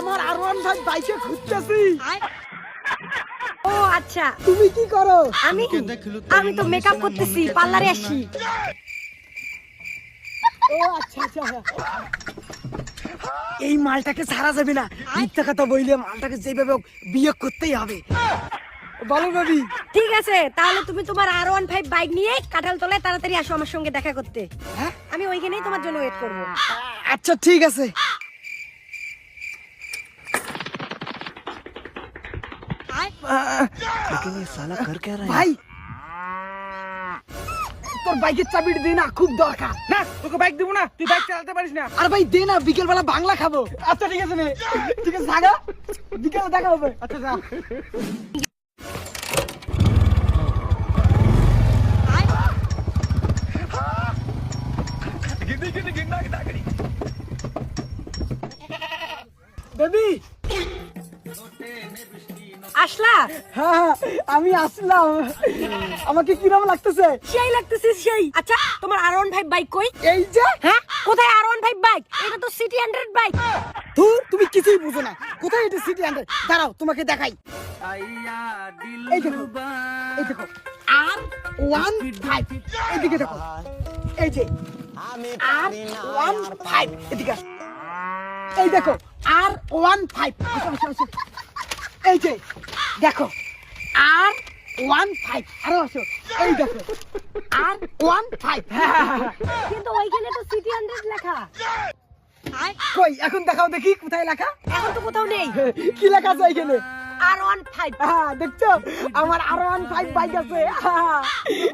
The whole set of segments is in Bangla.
আমার আর ওয়ান ফাইভ বাইকে ঘুরতেছি। ও আচ্ছা। তুমি কি করো? আমি আমি তো মেকআপ করতেছি পার্লারে আসি। ও আচ্ছা আচ্ছা এই মালটাকে ছাড়া যাবে না। মিথ্যা কথা বইলে মালটাকে যেভাবে হোক বিয়ে করতেই হবে। বলো বেবি ঠিক আছে তাহলে তুমি তোমার আর ওয়ান ফাইভ বাইক নিয়ে কাঁঠাল তলায় তাড়াতাড়ি আসো আমার সঙ্গে দেখা করতে। হ্যাঁ? আমি ওইখানেই তোমার জন্য ওয়েট করব। আচ্ছা ঠিক আছে। लेकिन ये साला कर क्या रहा है ভাই তোর বাইকের চাবিটা দে না খুব দরকার না তোকে বাইক দেবো না তুই বাইক চালাতে পারিস না আর ভাই দে না বিকেল বেলা বাংলা খাবো আচ্ছা ঠিক আছে নে ঠিক আছে থাকা বিকেলে দেখা হবে আচ্ছা যা বেবি আসলা? হ্যাঁ আমি আসলাম। আমাকে কিরম লাগতেছে? সেই লাগতেছে সেই। আচ্ছা তোমার আর ওয়ান ফাইভ বাইক কই? এই যে। হ্যাঁ? কোথায় আর ওয়ান ফাইভ বাইক এটা তো সিটি হান্ড্রেড বাইক ধুর তুমি কিছুই বুঝো না। কোথায় এটা সিটি হান্ড্রেড দাঁড়াও তোমাকে দেখাই। এই দেখো এই দেখো। আর ওয়ান ফাইভ এদিকে দেখো। এই যে। আর ওয়ান ফাইভ এদিকে এই দেখো আর ওয়ান ফাইভ এই যে দেখো। আর ওয়ান ফাইভ আরও আসো। এই দেখো। আর ওয়ান ফাইভ কিন্তু ওইখানে তো সিটি হান্ড্রেড লেখা। কই এখন দেখাও দেখি কোথায় লেখা। এখন তো কোথাও নেই। কি লেখা আছে এখানে আর ওয়ান ফাইভ হ্যাঁ দেখছ? আমার আর ওয়ান ফাইভ বাইক আছে।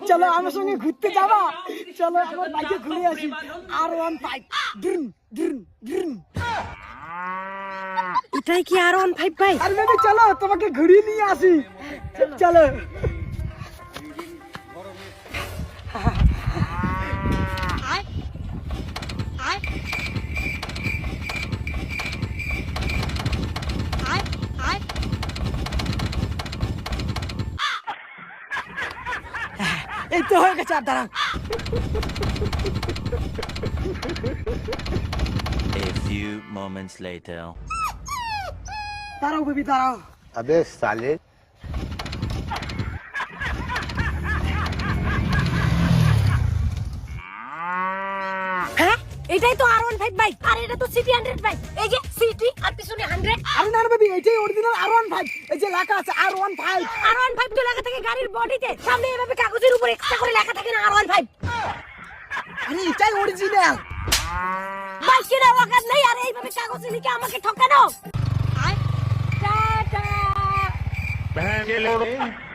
চলো আমার সঙ্গে ঘুরতে যাবা। চলো আমার বাইকে ঘুরে আসি। R one five dream dream dream এটাই কি আর ওয়ান ফাইভ বাইক আর বেবি চলো তোমাকে ঘুরিয়ে নিয়ে আসি। চলো। এই তো হয়ে গেছে আর দাঁড়াও। A few moments later. দাঁড়াও বেবি দাঁড়াও। আবে সালে। হ্যাঁ, এটাই তো আর ওয়ান ফাইভ বাইক আর এটা তো সিটি হান্ড্রেড বাইক এই যে সিটি আর পিছনে হান্ড্রেড আরে না বেবি এটাই অরিজিনাল আর ওয়ান ফাইভ এই যে লেখা আছে R one five R one five তো লেখা থাকে গাড়ির বডিতে সামনে এভাবে কাগজের উপরে এক্সট্রা করে লেখা থাকে না আর ওয়ান ফাইভ আরে এটাই অরিজিনাল বাইক নেই আর এইভাবে কাগজে লিখে আমাকে ঠকানো। que le dé.